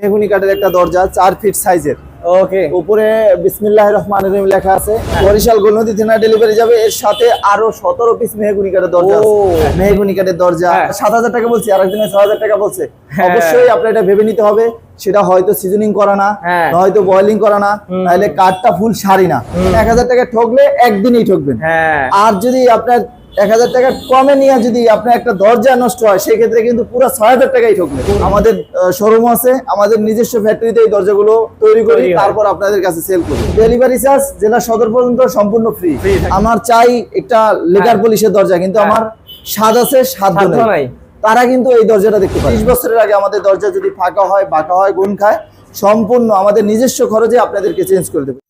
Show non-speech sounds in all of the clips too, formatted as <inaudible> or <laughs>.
মেহগুনি কাঠের একটা দরজা চার ফিট সাইজের ওকে উপরে বিসমিল্লাহ রহমান রহিম লেখা আছে বরিশাল গোলনদী থানা ডেলিভারি যাবে এর সাথে আরও সতেরো পিস মেহগুনি কাঠের দরজা মেহগুনি কাঠের দরজা হ্যাঁ। সাত হাজার টাকা বলছি আর একদিনে ছয় হাজার টাকা বলছে। হ্যাঁ। অবশ্যই আপনার এটা ভেবে নিতে হবে সেটা হয়তো সিজনিং করা না হ্যাঁ। হয়তো বয়লিং করা না তাহলে কাঠটা ফুল সারি না। এক হাজার টাকা ঠকলে একদিনই ঠকবেন। হ্যাঁ। আর যদি আপনার এক হাজার টাকা কমে নিয়ে যদি আপনার একটা দরজা নষ্ট হয় সেক্ষেত্রে কিন্তু পুরো ছয় হাজার টাকাই ঠকবে। আমাদের শোরুম আছে আমাদের নিজস্ব ফ্যাক্টরিতে এই দরজাগুলো তৈরি করি তারপর আপনাদের কাছে সেল করি। ডেলিভারি চার্জ জেলা সদর পর্যন্ত সম্পূর্ণ ফ্রি আমার চাই একটা লেকার হ্যাঁ। পলিশের দরজা কিন্তু হ্যাঁ। আমার স্বাদ আছে সাধ্য নাই। তারা কিন্তু এই দরজাটা দেখতে পায় ত্রিশ বছরের আগে আমাদের দরজা যদি ফাঁকা হয় বাঁকা হয় গুণ খায় সম্পূর্ণ আমাদের নিজস্ব খরচে আপনাদেরকে চেঞ্জ করে দেবে।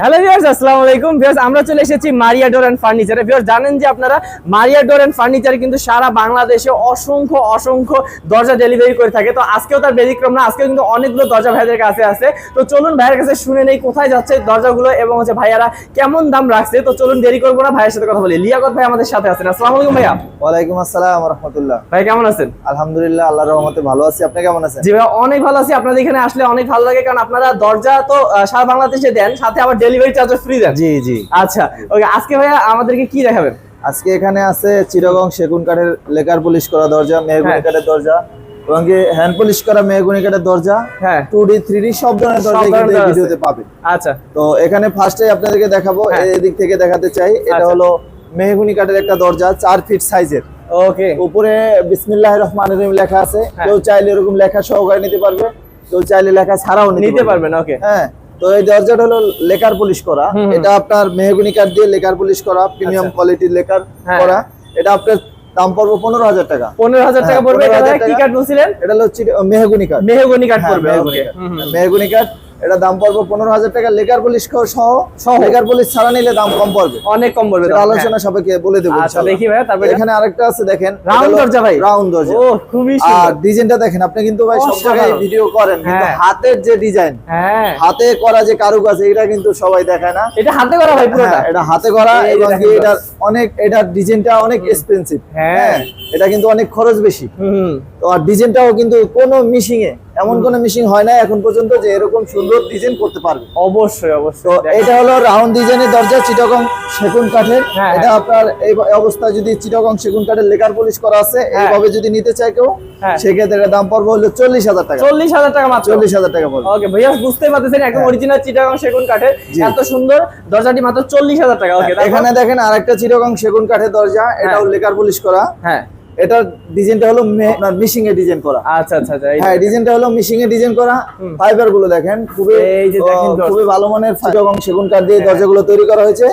হ্যালো ভিউয়ার্স আসসালামু আলাইকুম। ভিউয়ার্স আমরা চলে এসেছি মারিয়া ডোর এন্ড ফার্নিচারে। ভিউয়ার্স জানেন যে আপনারা মারিয়া ডোর এন্ড ফার্নিচারে কিন্তু সারা বাংলাদেশে অসংখ্য অসংখ্য দরজা ডেলিভারি করে থাকে। তো আজকেও তার ব্যতিক্রম না আজকে কিন্তু অনেকগুলো দরজা ভাইদের কাছে আছে। তো চলুন ভাইয়ের কাছে শুনে নেই কোথায় যাচ্ছে দরজাগুলো এবং হচ্ছে ভাইয়ারা কেমন দাম রাখছে। তো চলুন দেরি করব না ভাইয়ের সাথে কথা বলি। লিয়াকত ভাই আমাদের সাথে আছেন। আসসালামু আলাইকুম ভাইয়া। ওয়ালাইকুম আসসালাম রহমতুল্লাহ ভাই কেমন আছেন? আলহামদুলিল্লাহ আল্লাহর রহমতে ভালো আছি। আপনি কেমন আছেন? জি ভাই অনেক ভালো আছি। আপনাদের এখানে আসলে অনেক ভালো লাগে কারণ আপনারা দরজা তো সারা বাংলাদেশে দেন সাথে আবার ডেলিভারি চার্জও ফ্রি দেন? জি জি। আচ্ছা ওকে আজকে ভাইয়া আমাদেরকে কি দেখাবেন? আজকে এখানে আছে চিরগং সেগুন কাঠের লেকার পলিশ করা দরজা মেহগুনি হ্যাঁ। কাঠের দরজা এবং হ্যান্ড পলিশ করা মেহগুনি কাঠের দরজা হ্যাঁ। টু ডি থ্রি ডি সব ধরনের দরজা কিন্তু এই ভিডিওতে পাবেন। আচ্ছা। তো এখানে ফার্স্টে আপনাদেরকে দেখাবো হ্যাঁ। এই দিক থেকে দেখাতে চাই। এটা আচ্ছা। হলো মেহগুনি কাঠের একটা দরজা চার ফিট সাইজের ওকে। উপরে বিসমিল্লাহ রহমান রহিম লেখা আছে। হ্যাঁ। কেউ চাইলে এরকম লেখা সহকারে নিতে পারবে কেউ চাইলে লেখা ছাড়াও নিতে পারবেন ওকে। হ্যাঁ। তো এই দরজাটা হলো লেকার পলিশ করা। এটা আপনার মেহগুনি কাঠ দিয়ে লেকার পলিশ করা প্রিমিয়াম আচ্ছা। কোয়ালিটির লেকার হ্যাঁ। করা এটা আপনার দাম পড়বে পনেরো হাজার টাকা পনেরো হাজার টাকা হ্যাঁ, পড়বে এটা কি। কাঠ বলছিলেন এটা হলো মেহগুনি কাঠ মেহগুনি কাঠ হ্যাঁ, পড়বে মেহগুনি কাঠ। এটা দাম পড়বে পনেরো হাজার টাকা। লেকার পলিশ সহ। লেকার পলিশ ছাড়া নিলে দাম কম পড়বে। অনেক কম পড়বে আলোচনা সবাইকে বলে দেবো আচ্ছা দেখি ভাই তারপরে এখানে আরেকটা আছে দেখেন। রাউন্ড দরজা ভাই। রাউন্ড দরজা। ও খুবই আর ডিজাইনটা দেখেন আপনি কিন্তু ভাই সব জায়গায় ভিডিও করেন কিন্তু হ্যাঁ। হাতের যে ডিজাইন হ্যাঁ। হাতে করা যে কারুকাজ এটা কিন্তু সবাই দেখায় না। এটা হাতে করা ভাই পুরোটা? হ্যাঁ, এটা হাতে করা এবং কি। এটার অনেক এটার ডিজাইনটা অনেক এক্সপেন্সিভ হ্যাঁ। হ্যাঁ এটা কিন্তু অনেক খরচ বেশি। হুম। তো আর ডিজাইনটাও কিন্তু কোনো মিশিং এ এমন কোনো মিশিং হয় না এখন পর্যন্ত যে এরকম সুন্দর ডিজাইন করতে পারবে। অবশ্যই অবশ্যই। এটা হলো রাউন্ড ডিজাইনের দরজা চিটাগং সেগুন কাঠের। হ্যাঁ, এটা আপনার এই অবস্থা যদি চিটাগং সেগুন কাঠের লেকার পলিশ করা আছে হ্যাঁ। এইভাবে যদি নিতে চায় কেউ হ্যাঁ। সেক্ষেত্রে দাম পড়বে হলো চল্লিশ হাজার টাকা। চল্লিশ হাজার টাকা মাত্র। চল্লিশ হাজার টাকা পড়বে। ওকে ভাইয়া বুঝতে পারতেছেন একদম হ্যাঁ। অরিজিনাল চিটাগাং সেগুন কাঠের। এত সুন্দর দরজাটি মাত্র চল্লিশ হাজার টাকা। ওকে এখানে দেখেন আরেকটা চিটাগং সেগুন কাঠের দরজা এটাও লেকার পলিশ করা। হ্যাঁ। এটার ডিজাইনটা হলো মিশিং এ ডিজাইন করা। আচ্ছা আচ্ছা আচ্ছা হ্যাঁ ডিজাইনটা হলো মিশিং এ ডিজাইন করা। ফাইবারগুলো দেখেন খুবই এই যে দেখেন খুবই ভালো মানের চিটাগং সেগুন কাঠ দিয়ে হ্যাঁ। দরজাগুলো তৈরি করা হয়েছে।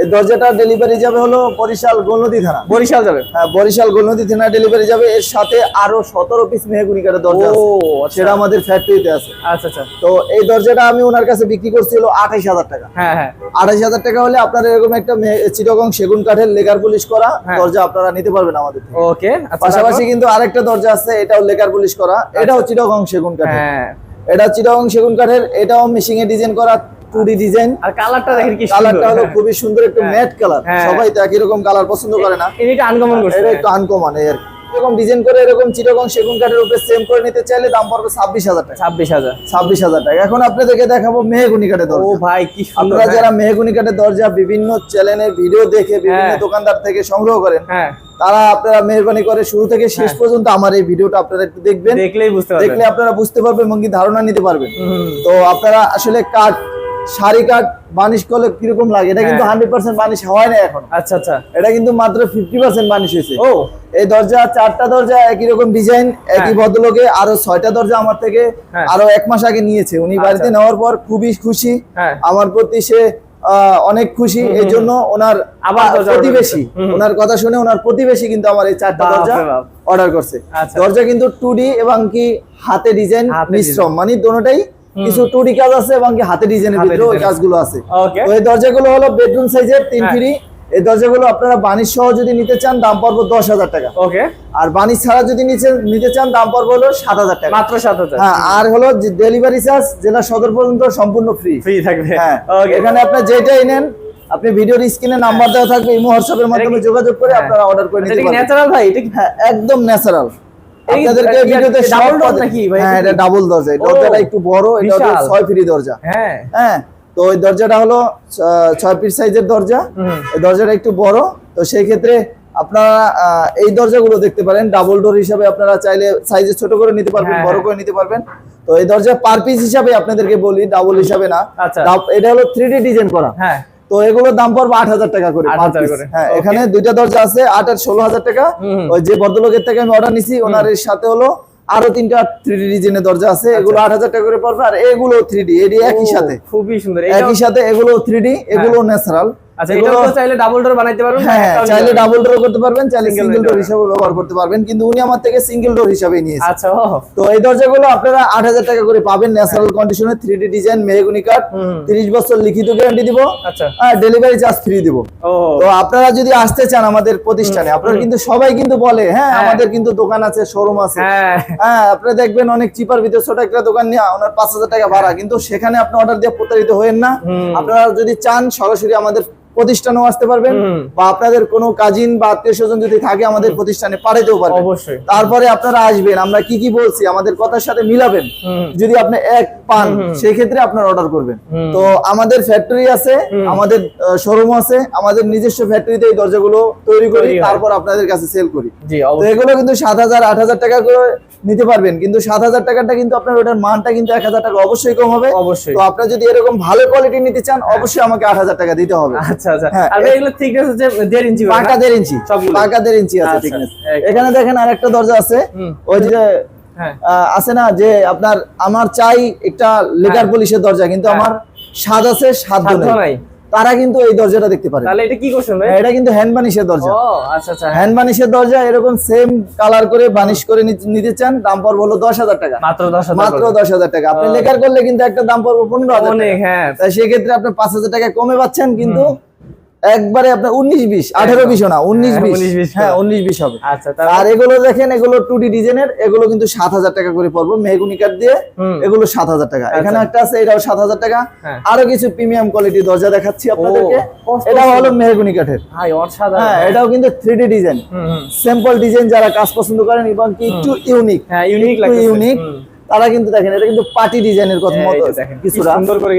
এই দরজাটা ডেলিভারি যাবে হলো বরিশাল গোলনদী থানা। বরিশাল যাবে? হ্যাঁ বরিশাল গোলনদী থানা ডেলিভারি যাবে। এর সাথে আরও সতেরো পিস মেহগুনি কাঠের দরজা ও আছে। আচ্ছা। সেটা আমাদের ফ্যাক্টরিতে আছে। আচ্ছা আচ্ছা। তো এই দরজাটা আমি ওনার কাছে বিক্রি করছিল আঠাইশ হাজার টাকা। হ্যাঁ হ্যাঁ। আঠাইশ হাজার টাকা হলে আপনার এরকম একটা চিটাগং সেগুন কাঠের লেকার পলিশ করা হ্যাঁ। দরজা আপনারা নিতে পারবেন আমাদের থেকে। ওকে আচ্ছা পাশাপাশি কিন্তু আরেকটা দরজা আছে এটাও লেকার পলিশ করা। এটাও চিটাগং সেগুন কাঠের। হ্যাঁ। এটা চিটাগং সেগুন কাঠের এটাও মেশিং এ ডিজাইন করা ডিজাইন আর কালারটা দেখেন কি কালারটা হলো খুবই সুন্দর একটু হ্যাঁ। ম্যাট কালার হ্যাঁ। সবাই তো একই রকম কালার পছন্দ করে না। এটা আনকমন করছে। এটা একটু আনকমন এর এরকম ডিজাইন করে এরকম চিটাগং সেগুন কাঠের উপরে সেম করে নিতে চাইলে দাম পড়বে ছাব্বিশ হাজার টাকা। ছাব্বিশ হাজার। ছাব্বিশ হাজার টাকা। এখন আপনাদেরকে দেখাবো মেহগুনি কাঠের ও ভাই কি আপনারা হ্যাঁ। যারা মেহগুনি কাঠের দরজা বিভিন্ন চ্যানেলের ভিডিও দেখে বিভিন্ন। দোকানদার থেকে সংগ্রহ করেন হ্যাঁ। তারা আপনারা মেহরবানি করে শুরু থেকে শেষ হ্যাঁ। পর্যন্ত আমার এই ভিডিওটা আপনারা একটু দেখবেন। দেখলেই বুঝতে পারবেন। দেখলে আপনারা বুঝতে পারবেন এবং কি ধারণা নিতে পারবেন। তো আপনারা আসলে কাঠ শাড়ি কাঠ বানিশ করলে কীরকম লাগে? এটা কিন্তু হ্যাঁ। হান্ড্রেড পার্সেন্ট বানিশ হয় না এখন। আচ্ছা আচ্ছা। এটা কিন্তু মাত্র ফিফটি পার্সেন্ট বানিশ হয়েছে। ও। এই দরজা চারটা দরজা একই রকম ডিজাইন একই হ্যাঁ। ভদ্রলোকে আরও ছয়টা দরজা আমার থেকে। আরও এক মাস আগে নিয়েছে। উনি আচ্ছা। বাড়িতে নেওয়ার পর খুবই খুশি। আমার প্রতি সে অনেক খুশি। এর জন্য ওনার আবার প্রতিবেশী। ওনার কথা শুনে ওনার প্রতিবেশী কিন্তু আমার এই চারটা দরজা অর্ডার করছে। আচ্ছা। দরজা কিন্তু টু ডি এবং কি হাতে ডিজাইন মিশ্রম। মানে দোনোটাই কিছু টু ডি কাজ আছে এবং কি হাতে ডিজাইনের ভিতরে ওই। কাজগুলো আছে। ওই দরজাগুলো হলো বেডরুম সাইজের তিন হ্যাঁ। ফিরি। এই দরজাগুলো আপনারা বানিশ সহ যদি নিতে চান দাম পড়ব দশ হাজার টাকা। ওকে। আর বানিশ ছাড়া যদি নিচে নিতে চান দাম পড়ব হলো সাত হাজার টাকা। মাত্র সাত হাজার। হ্যাঁ আর হলো ডেলিভারি চার্জ জেলা সদর পর্যন্ত সম্পূর্ণ ফ্রি ফ্রি থাকবে। হ্যাঁ এখানে আপনার যেটাই নেন আপনি ভিডিওর স্ক্রিনে নাম্বার দেওয়া থাকবে ইমো হোয়াটসঅ্যাপের মাধ্যমে যোগাযোগ করে হ্যাঁ। আপনারা অর্ডার করে নিতে পারবেন। ন্যাচারাল ভাই? এটা কি হ্যাঁ একদম ন্যাচারাল আপনাদেরকে ভিডিওতে door কথা- নাকি ভাই? হ্যাঁ এটা ডাবল দরজা দরজাটা একটু বড় এটা হলো বিশাল। ছয় ফিরি দরজা। হ্যাঁ। হ্যাঁ তো ওই দরজাটা হলো ছয় ফিট সাইজের দরজা। এই দরজাটা একটু বড়। তো সেই ক্ষেত্রে আপনারা এই দরজাগুলো দেখতে পারেন। ডাবল ডোর হিসাবে আপনারা চাইলে সাইজে ছোট করে নিতে পারবেন হ্যাঁ, বড় হ্যাঁ। করে নিতে পারবেন। তো এই দরজা পার পিস হিসাবে আপনাদেরকে বলি ডাবল হিসাবে না। আচ্ছা। এটা হলো থ্রি ডি ডিজাইন করা। হ্যাঁ। তো এগুলোর দাম পড়বে আট হাজার টাকা করে per 8,000 হ্যাঁ এখানে দুইটা দরজা আছে আট আর ষোলো হাজার টাকা। ওই যে ভদ্রলোকের থেকে আমি অর্ডার নিছি ওনার এর সাথে হলো আরও তিনটা থ্রি ডি ডিজাইনের দরজা আছে এগুলো আট হাজার টাকা করে পড়বে আর এগুলো থ্রি ডি এটি একই সাথে। খুবই সুন্দর। একই সাথে এগুলো থ্রি ডি এগুলো ন্যাচারাল আচ্ছা এটাও তো চাইলে ডাবল ডোর বানাইতে পারবেন হ্যাঁ চাইলে ডাবল ডোর করতে পারবেন চাইলে সিঙ্গেল ডোর door। ব্যবহার করতে পারবেন কিন্তু উনি আমার থেকে সিঙ্গেল ডোর হিসাবে নিয়েছে। আচ্ছা তো এই দরজাগুলো আপনারা আট হাজার টাকা করে পাবেন ন্যাচারাল কন্ডিশনে থ্রি ডিজাইন মেহগুনি কাঠ হুম। তিরিশ বছর লিখিত গ্যারান্টি দিব আচ্ছা। আর ডেলিভারি চার্জ ফ্রি দিব। তো আপনারা যদি আসতে চান আমাদের প্রতিষ্ঠানে আপনারা কিন্তু সবাই কিন্তু বলে হ্যাঁ হ্যাঁ। আমাদের কিন্তু দোকান আছে শোরুম আছে। হ্যাঁ। হ্যাঁ আপনারা দেখবেন অনেক চিপার ভিতরে ছোট একটা দোকান নিয়ে ওনার পাঁচ টাকা ভাড়া কিন্তু সেখানে আপনি অর্ডার দিয়ে প্রতারিত হয়েন না। আপনারা যদি চান সরাসরি আমাদের প্রতিষ্ঠানেও আসতে পারবেন বা আপনাদের কোনো কাজিন বা আত্মীয় স্বজন যদি থাকে আমাদের প্রতিষ্ঠানে পাঠাতেও পারবেন। অবশ্যই। তারপরে আপনারা আসবেন আমরা কি কি বলছি আমাদের কথার সাথে মিলাবেন। যদি আপনি এক পান হুম। সেই ক্ষেত্রে আপনার অর্ডার করবেন। তো আমাদের ফ্যাক্টরি আছে আমাদের শোরুম আছে আমাদের নিজস্ব ফ্যাক্টরিতে এই দরজাগুলো তৈরি করি তারপর আপনাদের কাছে সেল করি। তো এগুলো কিন্তু সাত হাজার আট হাজার টাকা করে নিতে পারবেন কিন্তু সাত হাজার টাকাটা কিন্তু আপনার ওটার মানটা কিন্তু এক হাজার টাকা অবশ্যই কম হবে। অবশ্যই। তো আপনার যদি এরকম ভালো কোয়ালিটি নিতে চান অবশ্যই আমাকে আট হাজার টাকা দিতে হবে। আচ্ছা আচ্ছা হ্যাঁ, আর এগুলো থিকনেস হচ্ছে দেড় ইঞ্চি পাকা দেড় ইঞ্চি সবগুলো? পাকা দেড় ইঞ্চি আছে আচ্ছা, এখানে দেখেন আরেকটা দরজা আছে। ওই যে হ্যাঁ। আছে না যে আপনার আমার চাই একটা লেকার হ্যাঁ। পলিশের দরজা কিন্তু হ্যাঁ। আমার স্বাদ আছে সাধ্য নাই। তারা কিন্তু এই দরজাটা দেখতে পারে। তাহলে এটা কি করছেন ভাই? হ্যাঁ, এটা কিন্তু হ্যান্ড বানিশের দরজা। ও আচ্ছা আচ্ছা। হ্যাঁ। হ্যান্ড বানিশের দরজা এরকম সেম কালার করে বানিশ করে নিতে চান দাম পড়বে হলো দশ হাজার টাকা। মাত্র দশ হাজার মাত্র করে। দশ হাজার টাকা। আপনি ও। লেকার করলে কিন্তু একটা দাম পড়বে পনেরো হাজার টাকা। হ্যাঁ। তাই সেক্ষেত্রে আপনি পাঁচ হাজার টাকা কমে পাচ্ছেন কিন্তু একবারে আপনার উনিশ বিশ আঠারো। বিশও না উনিশ হ্যাঁ, বিশ। হ্যাঁ উনিশ বিশ হবে। আচ্ছা আর এগুলো দেখেন এগুলো টু ডি ডিজাইনের এগুলো কিন্তু সাত হাজার টাকা করে পড়বে মেহগুনি কাঠ দিয়ে এগুলো সাত হাজার টাকা। এখানে একটা আছে এটাও সাত হাজার টাকা। হ্যাঁ। আরও কিছু প্রিমিয়াম কোয়ালিটির দরজা দেখাচ্ছি আপনাদেরকে। এটা হলো মেহগুনি কাঠের। হ্যাঁ এটাও কিন্তু three D design. Simple design যারা কাজ পছন্দ করেন এবং কি একটু ইউনিক হ্যাঁ ইউনিক ইউনিক তারা কিন্তু দেখেন এটা কিন্তু পার্টি ডিজাইনের কথা মতো যে কিছুটা।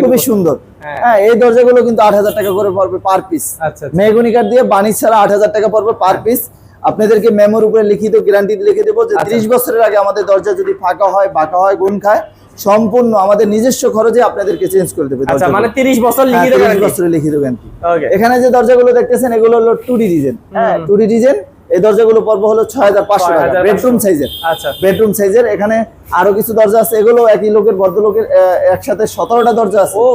খুবই সুন্দর। হ্যাঁ। হ্যাঁ এই দরজাগুলো কিন্তু আট হাজার টাকা করে পড়বে পার পিস আচ্ছা আচ্ছা। মেহগুনি কাঠ দিয়ে বানিশ ছাড়া আট হাজার টাকা পড়বে পার পিস আপনাদেরকে মেমোর উপরে লিখিত গ্যারান্টি লিখে দেবো যে আচ্ছা। ত্রিশ বছরের আগে আমাদের দরজা যদি ফাঁকা হয় বাঁকা হয় গুণ খায় সম্পূর্ণ আমাদের নিজস্ব খরচে আপনাদেরকে চেঞ্জ করে দেবে আচ্ছা মানে 30 বছর হ্যাঁ, লিখিত 30 গ্যারান্টি এখানে যে দরজাগুলো দেখতেছেন এগুলো হলো টু ডি ডিজাইন হ্যাঁ টু ডি ডিজাইন এই দরজাগুলো পর্ব হলো ছয় হাজার পাঁচশো টাকা বেডরুম সাইজের আচ্ছা বেডরুম সাইজের এখানে আরও কিছু দরজা আছে এগুলো একই লোকের ভদ্রলোকের একসাথে সতেরোটা দরজা আছে ও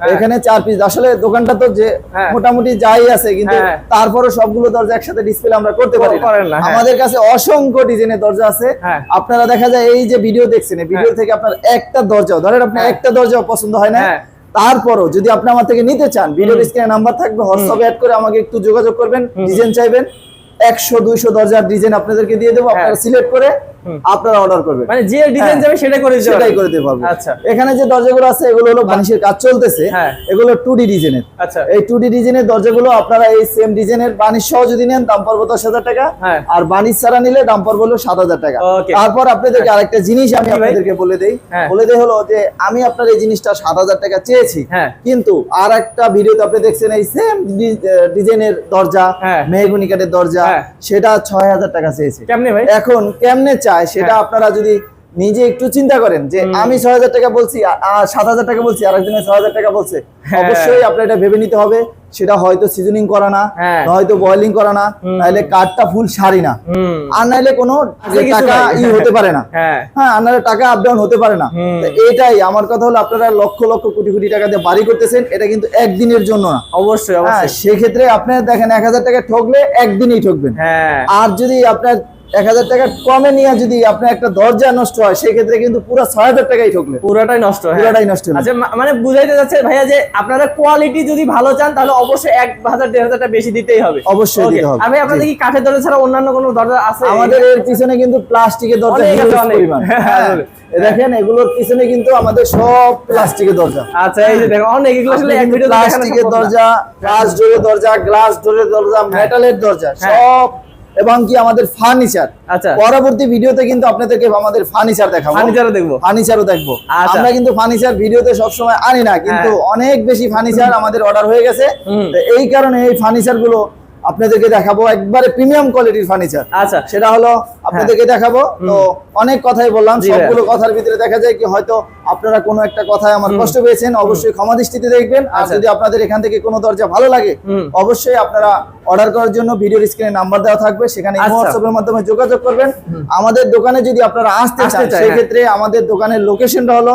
হ্যাঁ। এখানে চার পিস আসলে দোকানটা তো যে হ্যাঁ। মোটামুটি যাই আছে কিন্তু হ্যাঁ। তারপরে সবগুলো দরজা একসাথে ডিসপ্লে আমরা করতে পারি। আমাদের কাছে অসংখ্য ডিজাইনের দরজা আছে। আপনারা দেখা যায় এই যে ভিডিও দেখছেন এই ভিডিও। থেকে আপনার একটা দরজাও ধরেন আপনার। একটা দরজাও পছন্দ হয় না। তারপরও যদি আপনি আমার থেকে নিতে চান ভিডিও স্ক্রিনে নাম্বার থাকবে হোয়াটসঅ্যাপে অ্যাড করে আমাকে একটু যোগাযোগ করবেন ডিজাইন চাইবেন একশো দুইশো দরজার ডিজাইন আপনাদেরকে দিয়ে দেবো আপনারা সিলেক্ট করে হুম। আপনারা অর্ডার করবেন। মানে যে ডিজাইন হ্যাঁ। যাবে সেটা করে দিতে সেটাই করে দিতে পারব আচ্ছা। এখানে যে দরজাগুলো আছে এগুলো হলো বানিশের কাজ চলতেছে। হ্যাঁ। এগুলো ডিজাইনের আচ্ছা। এই ডিজাইনের দরজাগুলো আপনারা এই সেম ডিজাইনের বানিশ সহ যদি নেন দাম পড়বে টাকা। হ্যাঁ। আর বানিশ ছাড়া নিলে দাম পড়বে হলো সাত হাজার টাকা। তারপর আপনাদেরকে আরেকটা জিনিস আমি আপনাদেরকে বলে দেই। হ্যাঁ। বলে দেই হলো যে আমি আপনার এই জিনিসটা সাত হাজার টাকা চেয়েছি। হ্যাঁ। কিন্তু আর একটা ভিডিওতে আপনি দেখছেন এই সেম ডিজাইনের দরজা হ্যাঁ। মেহগুনি কাঠের দরজা হ্যাঁ। সেটা ছয় হাজার টাকা চেয়েছি। কেমনে ভাই? এখন কেমনে চায় সেটা হ্যাঁ। আপনারা যদি নিজে একটু চিন্তা করেন যে আমি ছয় হাজার টাকা বলছি সাত হাজার টাকা বলছি আর একজনে ছয় হাজার টাকা বলছে হ্যাঁ। অবশ্যই আপনার এটা ভেবে নিতে হবে সেটা হয়তো সিজনিং করা না হ্যাঁ। হয়তো বয়লিং করা না। নাহলে কাঠটা ফুল সারি না। আর নাহলে কোনো টাকা ই হতে পারে না। <laughs> হ্যাঁ। আর নাহলে টাকা আপ ডাউন হতে পারে না। এটাই আমার কথা হলো আপনারা লক্ষ লক্ষ কোটি কোটি টাকা দিয়ে বাড়ি করতেছেন এটা কিন্তু একদিনের জন্য না। অবশ্যই হ্যাঁ সেক্ষেত্রে আপনি দেখেন এক হাজার টাকা ঠকলে একদিনই ঠকবেন। আর যদি আপনার এক হাজার টাকা কমে নিয়ে যদি আপনার একটা দরজা নষ্ট হয় সেক্ষেত্রে কিন্তু পুরো ছয় হাজার টাকাই ঠকলে পুরোটাই নষ্ট হ্যাঁ। পুরোটাই নষ্ট। আচ্ছা মানে বুঝাইতে যাচ্ছে ভাইয়া যে আপনারা কোয়ালিটি যদি ভালো চান তাহলে অবশ্যই এক হাজার দেড় হাজার টাকা বেশি দিতেই হবে অবশ্যই দিতে হবে। আমি আপনাদের কি কাঠের দরজা ছাড়া অন্যান্য কোনো দরজা আছে আমাদের এর পিছনে কিন্তু প্লাস্টিকের দরজা অনেক। হ্যাঁ, হ্যাঁ। এ দেখেন এগুলোর পিছনে কিন্তু আমাদের সব প্লাস্টিকের দরজা আচ্ছা এই যে দেখো অনেক এগুলো আসলে এক ভিডিও প্লাস্টিকের দরজা গ্লাস ডোরের দরজা গ্লাস ডোরের দরজা মেটালের দরজা হ্যাঁ। সব এবং কি আমাদের ফার্নিচার আচ্ছা। পরবর্তী ভিডিওতে কিন্তু আপনাদেরকে আমাদের ফার্নিচার দেখাবো। ফার্নিচারও দেখব। ফার্নিচারও দেখব। আচ্ছা। আমরা কিন্তু ফার্নিচার ভিডিওতে সবসময় আনি না কিন্তু হ্যাঁ। অনেক বেশি ফার্নিচার আমাদের অর্ডার হয়ে গেছে। এই কারণে এই ফার্নিচারগুলো আপনাদেরকে দেখাবো একবারে প্রিমিয়াম কোয়ালিটির ফার্নিচার আচ্ছা। সেটা হলো আপনাদেরকে দেখাবো। তো অনেক কথাই বললাম সবগুলো কথার ভিতরে দেখা যায় কি হয়তো আপনারা কোনো একটা কথায় আমার কষ্ট পেয়েছেন অবশ্যই ক্ষমা দৃষ্টিতে দেখবেন। আর আচ্ছা। যদি আপনাদের এখান থেকে কোনো দরজা ভালো লাগে অবশ্যই আপনারা অর্ডার করার জন্য ভিডিওর স্ক্রিনে নাম্বার দেওয়া থাকবে সেখানে আচ্ছা। হোয়াটসঅ্যাপের মাধ্যমে যোগাযোগ করবেন। আমাদের দোকানে যদি আপনারা আসতে চান সেই হ্যাঁ। ক্ষেত্রে আমাদের দোকানের লোকেশনটা হলো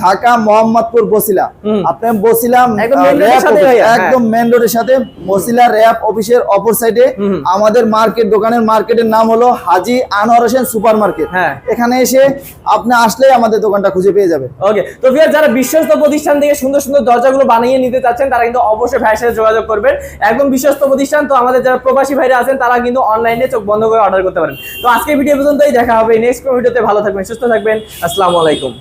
ঢাকা মোহাম্মদপুর বসিলা। আপনি বসিলাম একদম হ্যাঁ। মেন রোডের সাথে বসিলা র‍্যাপ অফিসের অপর সাইডে। আমাদের মার্কেট দোকানের মার্কেটের নাম হলো হাজি আনোয়ার হোসেন সুপার মার্কেট হ্যাঁ। এখানে এসে আপনি আসলেই আমাদের দোকানটা খুঁজে পেয়ে যাবেন। ওকে তো ভিউয়ার যারা বিশ্বস্ত প্রতিষ্ঠান থেকে সুন্দর সুন্দর দরজাগুলো বানিয়ে নিতে চাচ্ছেন তারা কিন্তু অবশ্যই ভাইয়ের সাথে যোগাযোগ করবেন। একদম বিশ্বস্ত প্রতিষ্ঠান তো আমাদের যারা প্রবাসী ভাইরা আছেন তারা কিন্তু অনলাইনে চোখ বন্ধ করে অর্ডার করতে পারেন। তো আজকে ভিডিও পর্যন্তই দেখা হবে নেক্সট ভিডিওতে ভালো থাকবেন সুস্থ থাকবেন। আসসালামু আলাইকুম।